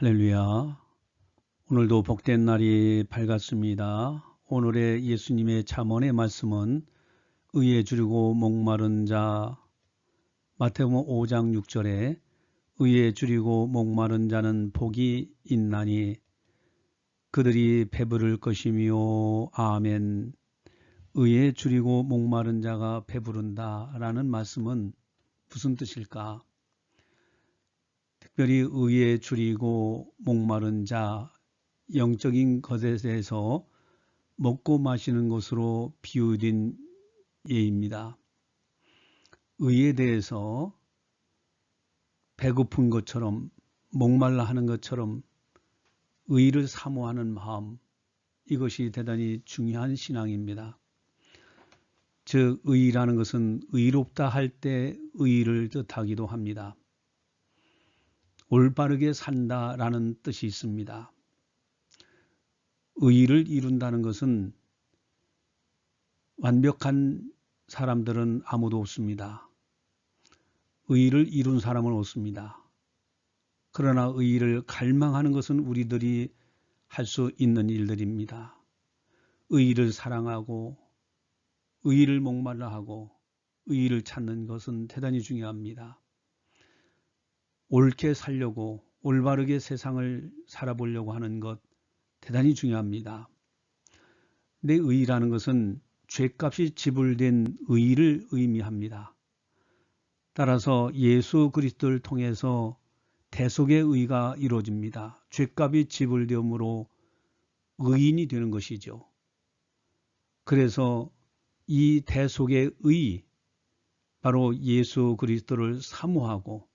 할렐루야. 오늘도 복된 날이 밝았습니다. 오늘의 예수님의 잠언의 말씀은 의에 줄이고 목마른 자 마태복음 5장 6절에 의에 줄이고 목마른 자는 복이 있나니 그들이 배부를 것이며 아멘. 의에 줄이고 목마른 자가 배부른다라는 말씀은 무슨 뜻일까? 특별히 의에 줄이고 목마른 자 영적인 것에 대해서 먹고 마시는 것으로 비유된 예입니다. 의에 대해서 배고픈 것처럼 목말라 하는 것처럼 의를 사모하는 마음 이것이 대단히 중요한 신앙입니다. 즉 의라는 것은 의롭다 할 때 의를 뜻하기도 합니다. 올바르게 산다라는 뜻이 있습니다. 의를 이룬다는 것은 완벽한 사람들은 아무도 없습니다. 의를 이룬 사람은 없습니다. 그러나 의를 갈망하는 것은 우리들이 할 수 있는 일들입니다. 의를 사랑하고 의를 목말라 하고 의를 찾는 것은 대단히 중요합니다. 옳게 살려고 올바르게 세상을 살아보려고 하는 것 대단히 중요합니다. 내 의라는 것은 죄값이 지불된 의를 의미합니다. 따라서 예수 그리스도를 통해서 대속의 의가 이루어집니다. 죄값이 지불되므로 의인이 되는 것이죠. 그래서 이 대속의 의, 바로 예수 그리스도를 사모하고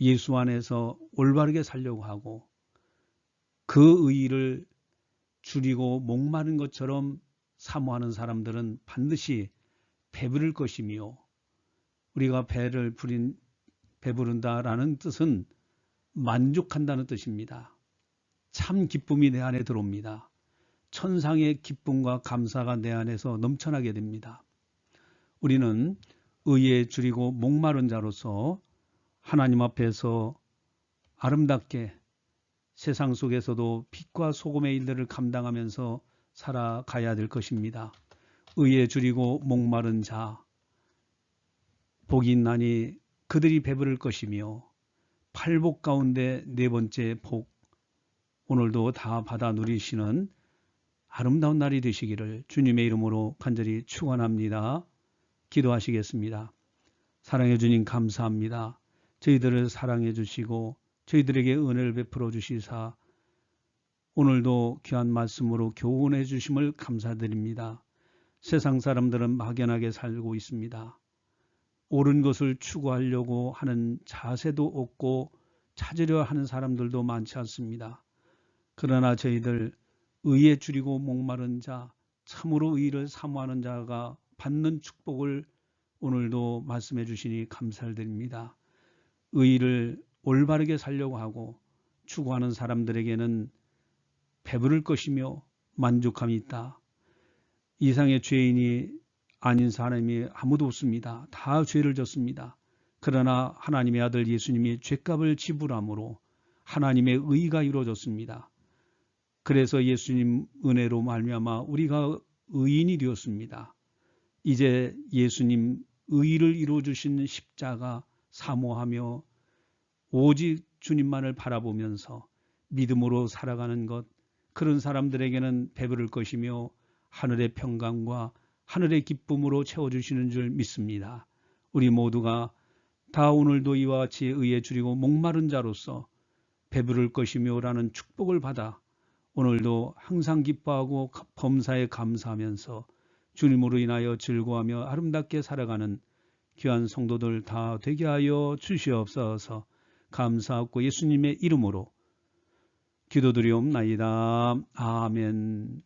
예수 안에서 올바르게 살려고 하고 그 의의를 줄이고 목마른 것처럼 사모하는 사람들은 반드시 배부를 것이며 우리가 배를 부린 배부른다라는 뜻은 만족한다는 뜻입니다. 참 기쁨이 내 안에 들어옵니다. 천상의 기쁨과 감사가 내 안에서 넘쳐나게 됩니다. 우리는 의에 줄이고 목마른 자로서 하나님 앞에서 아름답게 세상 속에서도 빛과 소금의 일들을 감당하면서 살아가야 될 것입니다. 의에 줄이고 목마른 자, 복이 있나니 그들이 배부를 것이며 팔복 가운데 네 번째 복, 오늘도 다 받아 누리시는 아름다운 날이 되시기를 주님의 이름으로 간절히 축원합니다. 기도하시겠습니다. 사랑해 주님 감사합니다. 저희들을 사랑해 주시고 저희들에게 은혜를 베풀어 주시사 오늘도 귀한 말씀으로 교훈해 주심을 감사드립니다. 세상 사람들은 막연하게 살고 있습니다. 옳은 것을 추구하려고 하는 자세도 없고 찾으려 하는 사람들도 많지 않습니다. 그러나 저희들 의에 줄이고 목마른 자, 참으로 의를 사모하는 자가 받는 축복을 오늘도 말씀해 주시니 감사를 드립니다. 의를 올바르게 살려고 하고 추구하는 사람들에게는 배부를 것이며 만족함이 있다. 이상의 죄인이 아닌 사람이 아무도 없습니다. 다 죄를 졌습니다. 그러나 하나님의 아들 예수님이 죄값을 지불함으로 하나님의 의가 이루어졌습니다. 그래서 예수님 은혜로 말미암아 우리가 의인이 되었습니다. 이제 예수님 의를 이루어 주신 십자가 사모하며 오직 주님만을 바라보면서 믿음으로 살아가는 것 그런 사람들에게는 배부를 것이며 하늘의 평강과 하늘의 기쁨으로 채워주시는 줄 믿습니다. 우리 모두가 다 오늘도 이와 같이 의에 줄이고 목마른 자로서 배부를 것이며 라는 축복을 받아 오늘도 항상 기뻐하고 범사에 감사하면서 주님으로 인하여 즐거워하며 아름답게 살아가는 귀한 성도들 다 되게 하여 주시옵소서 감사하고 예수님의 이름으로 기도드리옵나이다. 아멘.